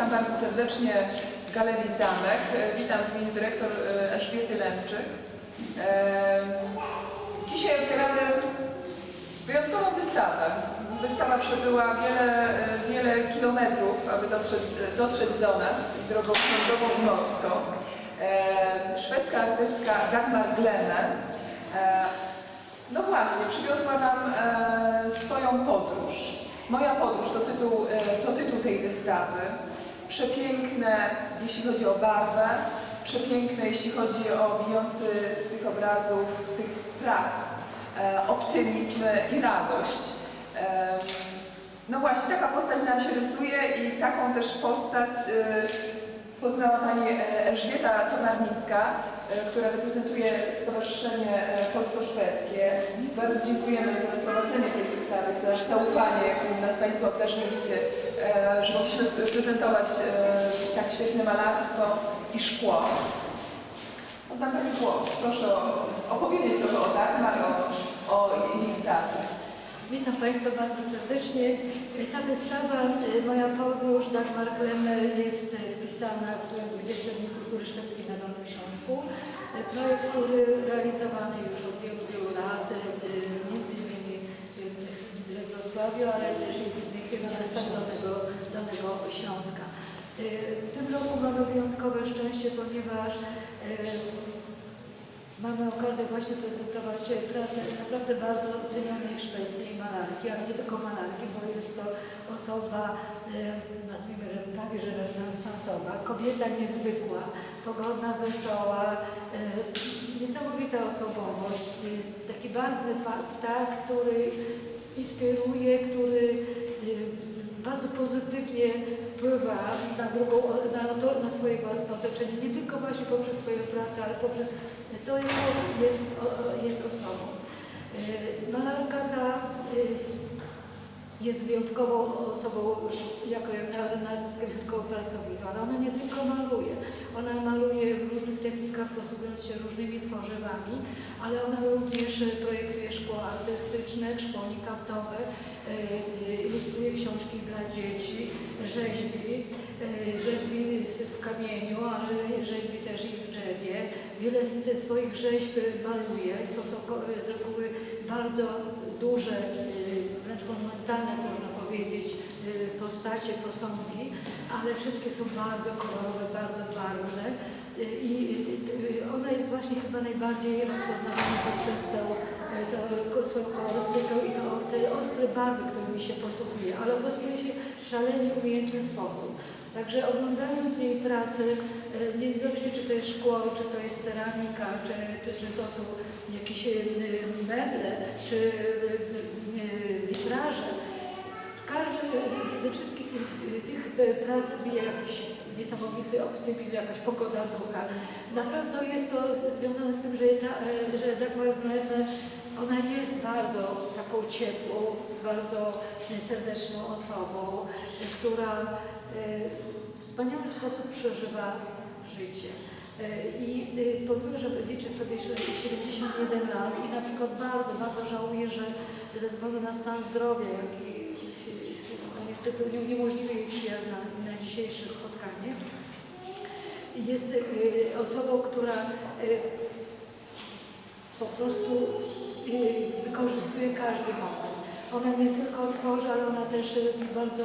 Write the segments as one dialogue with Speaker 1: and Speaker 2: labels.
Speaker 1: Witam bardzo serdecznie w Galerii Zamek. E, Witam w imieniu dyrektor e, Elżbiety Lęczyk. Dzisiaj otwieramy wyjątkową wystawę. Wystawa przebyła wiele, e, wiele kilometrów, aby dotrzeć, dotrzeć do nas drogą ślądową i morską. Szwedzka artystka Dagmar Glenne no właśnie, przywiozła nam swoją podróż. Moja podróż to tytuł, to tytuł tej wystawy. Przepiękne, jeśli chodzi o barwę, przepiękne, jeśli chodzi o bijący z tych obrazów, z tych prac, e, optymizm i radość. E, no właśnie, taka postać nam się rysuje i taką też postać e, poznała Pani e, Elżbieta Tomarnicka, e, która reprezentuje Stowarzyszenie e, Polsko-Szwedzkie. Bardzo dziękujemy za sprowadzenie tej wystawy, za zaufanie, jakim nas Państwo obdarzyliście, e, że mogliśmy prezentować e, tak świetne malarstwo i szkło. Oddam Pani głos. Proszę opowiedzieć trochę o Dagmar, o, o jej.
Speaker 2: Witam Państwa bardzo serdecznie. Ta wystawa, y, moja podróż Dagmar Klemmer jest y, wpisana w 20 Dni Kultury Szwedzkiej na Dolnym Śląsku. Y, Projekt, który realizowany już od wielu, wielu lat, y, y, między innymi y, Wrocławiu, ale też i w innych miastach Dolnego, Dolnego Śląska. Y, W tym roku mamy wyjątkowe szczęście, ponieważ y, Mamy okazję właśnie prezentować pracę naprawdę bardzo ocenionej w Szwecji malarki, ale nie tylko malarki, bo jest to osoba, e, nazwijmy tak, że renesansowa, kobieta niezwykła, pogodna, wesoła, niesamowita osobowość, taki barwny ptak, który inspiruje, który e, bardzo pozytywnie wpływa na drugą, na, to, na otoczenie, nie tylko właśnie poprzez swoją pracę, ale poprzez to jest, jest, jest osobą. Y, Malarka ta y, jest wyjątkową osobą, jako artystka wyjątkowo pracowitą, ale ona nie tylko maluje, ona maluje w różnych technikach, posługując się różnymi tworzywami, ale ona również projektuje szkło artystyczne, szkło nikaftowe, y, ilustruje książki dla dzieci, rzeźbi, y, rzeźbi w- kamieniu, ale rzeźbi też i w drzewie. Wiele z swoich rzeźb maluje, są to z reguły bardzo duże, y, wręcz monumentalne można powiedzieć, y, postacie, posągi, ale wszystkie są bardzo kolorowe, bardzo barwne y, i y, ona jest właśnie chyba najbardziej rozpoznawana poprzez tę, swoją kolorystykę i to, te ostre barwy, którymi się posługuje, ale posługuje się w szalenie umiejętny sposób. Także oglądając jej pracę, niezależnie czy to jest szkło, czy to jest ceramika, czy, czy to są jakieś y, meble, czy y, y, witraże, każdy ze wszystkich tych prac bije jakiś niesamowity optymizm, jakaś pogoda ducha. Na pewno jest to związane z tym, że, ta, że Dagmar Brenner, ona jest bardzo taką ciepłą, bardzo serdeczną osobą, która w wspaniały sposób przeżywa życie. Y, I y, pomimo, że liczy sobie że 71 lat i na przykład bardzo, bardzo żałuję, że ze względu na stan zdrowia, jaki no, niestety nie- uniemożliwia jej przyjazd na, na dzisiejsze spotkanie, jest y, osobą, która y, po prostu wykorzystuje każdy moment. Ona nie tylko tworzy, ale ona też bardzo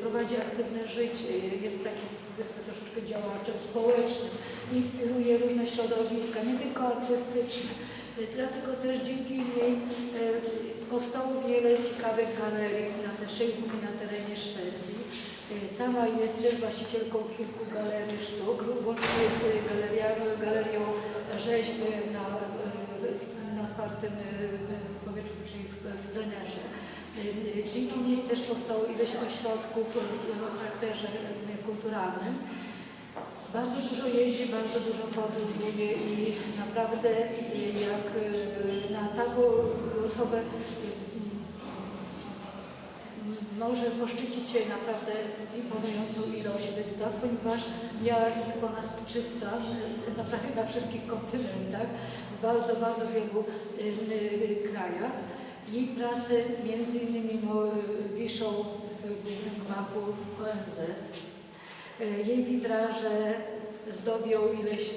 Speaker 2: prowadzi aktywne życie, jest takim powiedzmy troszeczkę działaczem społecznym, inspiruje różne środowiska, nie tylko artystyczne. Dlatego też dzięki niej y, powstało wiele ciekawych galerii na na terenie Szwecji. Y, Sama jest też właścicielką kilku galerii sztuk, łącznie z galerią, galerią rzeźby na, w- na otwartym powietrzu, czyli w, w Dzięki niej też powstało ileś ośrodków o charakterze y, kulturalnym. Bardzo dużo jeździ, bardzo dużo podróżuje i naprawdę y, jak y, na taką osobę może poszczycić się naprawdę imponującą ilość wystaw, ponieważ miała ich ponad 300 y, na prawie na wszystkich kontynentach, w bardzo, bardzo wielu krajach. Jej prace między innymi no, wiszą w głównym mapu ONZ E, Jej witraże zdobią ileś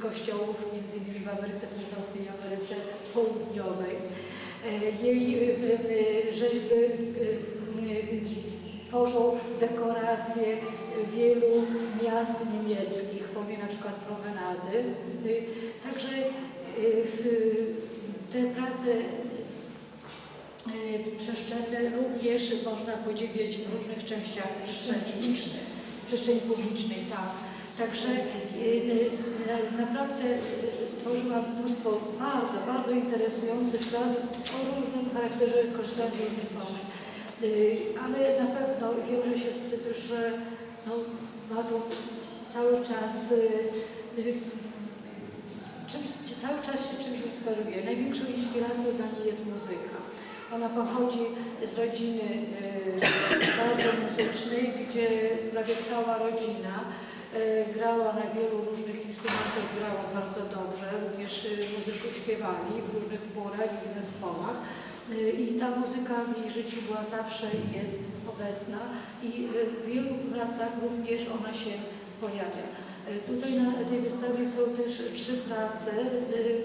Speaker 2: kościołów, między innymi w Ameryce Północnej i Ameryce Południowej. E, Jej e, rzeźby tworzą dekoracje wielu miast niemieckich, w formie na przykład promenady. Także te prace y, przestrzenne również można podziwiać w różnych częściach przestrzeni przestrzeni publicznej, tak. Także y, y, na- naprawdę stworzyła mnóstwo bardzo, bardzo interesujących prac o różnym charakterze, korzystając z różnych form. Ale na pewno wiąże się z tym, że no, to cały czas czymś, cały czas się czymś inspiruje. Największą inspiracją dla niej jest muzyka. Ona pochodzi z rodziny y, bardzo muzycznej, gdzie prawie cała rodzina y, grała na wielu różnych instrumentach, grała bardzo dobrze, również y, muzyków śpiewali w różnych chórach i w zespołach. I ta muzyka w jej życiu była zawsze i jest obecna i w wielu pracach również ona się pojawia. Tutaj na tej wystawie są też trzy prace,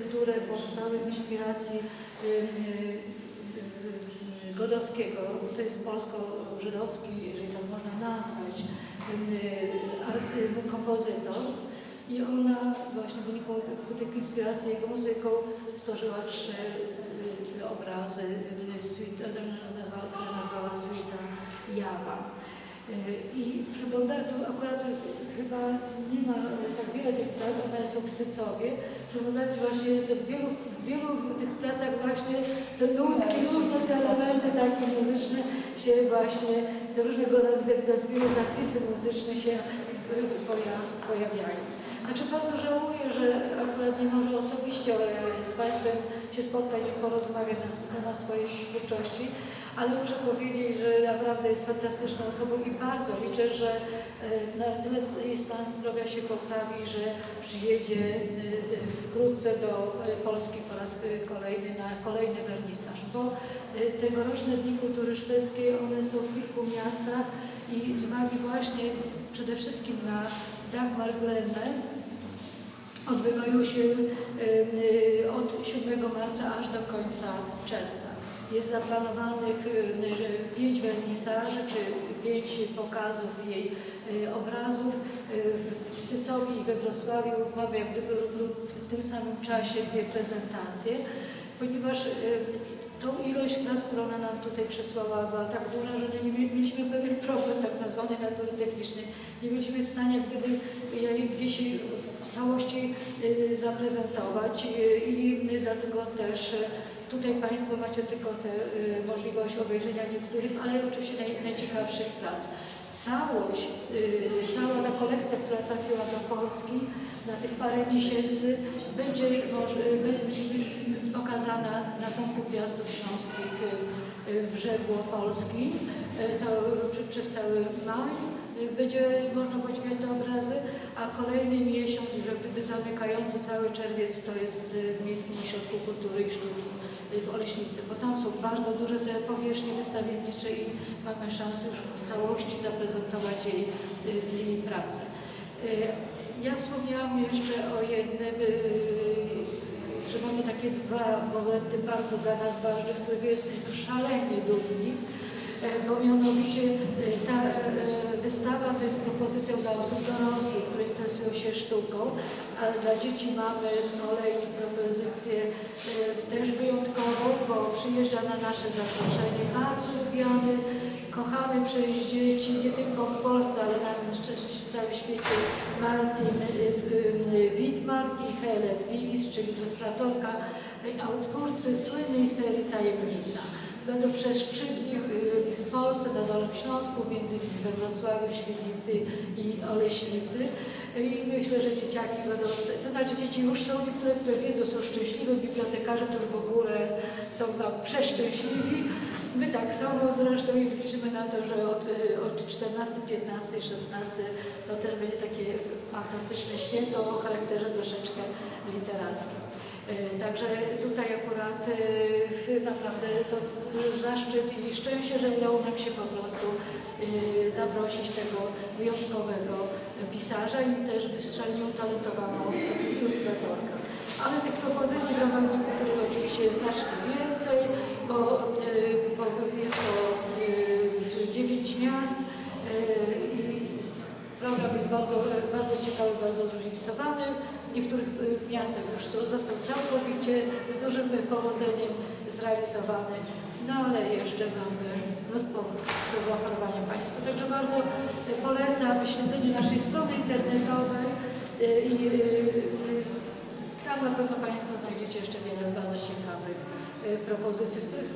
Speaker 2: które powstały z inspiracji Godowskiego, to jest polsko-żydowski, jeżeli tak można nazwać, y, y, kompozytor. I ona właśnie w wyniku ku tej inspiracji jego muzyką stworzyła trzy y, obrazy, które nazwała Suita Jawa. I przyglądając, tu akurat chyba nie ma tak wiele tych prac, one są w Sycowie. Przyglądając właśnie to w wielu, w wielu tych pracach właśnie te nutki, różne te elementy takie muzyczne się właśnie, te różnego rodzaju, nazwijmy zapisy muzyczne się y, poja- pojawiają. Znaczy bardzo żałuję, że akurat nie może osobiście z Państwem się spotkać i porozmawiać na temat swojej twórczości, ale muszę powiedzieć, że naprawdę jest fantastyczną osobą i bardzo liczę, że e, na tyle jej stan zdrowia się poprawi, że przyjedzie e, e, wkrótce do Polski po raz kolejny na kolejny wernisaż, bo tegoroczne Dni Kultury Szwedzkiej, one są w kilku miastach i z uwagi właśnie przede wszystkim na Dagmar Glenne, odbywają się y, od 7 marca aż do końca czerwca. Jest zaplanowanych y, pięć wernisaży, czy pięć pokazów jej y, obrazów. W Sycowi i we Wrocławiu mamy jak gdyby w, tym samym czasie dwie prezentacje, ponieważ tą ilość prac, którą ona nam tutaj przysłała, była tak duża, że no nie mie- mieliśmy pewien problem tak nazwany natury technicznej. Nie byliśmy w stanie gdyby je gdzieś w całości y, zaprezentować y, i dlatego też y, tutaj Państwo macie tylko tę możliwość obejrzenia niektórych, ale oczywiście naj, najciekawszych prac. Całość, cała ta kolekcja, która trafiła do Polski na tych parę miesięcy będzie pokazana na Zamku Piastów Śląskich w brzegu Polski. Y, To przez cały maj będzie można podziwiać te obrazy, a kolejny miesiąc, już jak gdyby zamykający cały czerwiec, to jest y, w Miejskim Ośrodku Kultury i Sztuki y, w Oleśnicy, bo tam są bardzo duże te powierzchnie wystawiennicze i mamy szansę już w całości zaprezentować jej, y, jej pracę. Ja wspomniałam jeszcze o jednym, że mamy takie dwa momenty bardzo dla nas ważne, z którego jesteśmy szalenie dumni, bo mianowicie e, ta e, wystawa to jest propozycją dla osób dorosłych, które interesują się sztuką, ale dla dzieci mamy z kolei propozycję e, też wyjątkową, bo przyjeżdża na nasze zaproszenie bardzo lubiany, kochany przez dzieci, nie tylko w Polsce, ale nawet w całym świecie Martin Widmark i Helen Willis, czyli ilustratorka, autorcy słynnej serii Tajemnica. Będą przez trzy dni w Polsce, na Dolnym Śląsku, między innymi we Wrocławiu, Świdnicy i Oleśnicy. I myślę, że dzieciaki będą, to znaczy dzieci już są niektóre, które wiedzą, są szczęśliwe, bibliotekarze to już w ogóle są no, przeszczęśliwi. My tak samo zresztą i liczymy na to, że od, od 14, 15, 16 to też będzie takie fantastyczne święto o charakterze troszeczkę literackim. Y, Także tutaj akurat y, naprawdę to zaszczyt i szczęście, że udało nam się po prostu y, zaprosić tego wyjątkowego pisarza i też szalenie utalentowaną ilustratorkę. Ale tych propozycji w ramach Kultury oczywiście jest znacznie więcej, bo jest to jest bardzo, bardzo ciekawy, bardzo zróżnicowany. W niektórych y, miastach już został całkowicie z dużym powodzeniem zrealizowany, no ale jeszcze mamy mnóstwo do zaoferowania Państwu. Także bardzo y, polecam śledzenie naszej strony internetowej y, i tam na pewno Państwo znajdziecie jeszcze wiele bardzo ciekawych propozycji, z których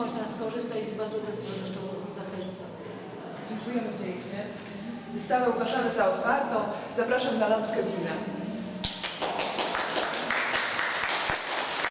Speaker 2: można skorzystać i bardzo do tego zresztą zachęcam.
Speaker 1: Dziękujemy pięknie. Wystawę uważamy za otwartą. Zapraszam na lampkę wina.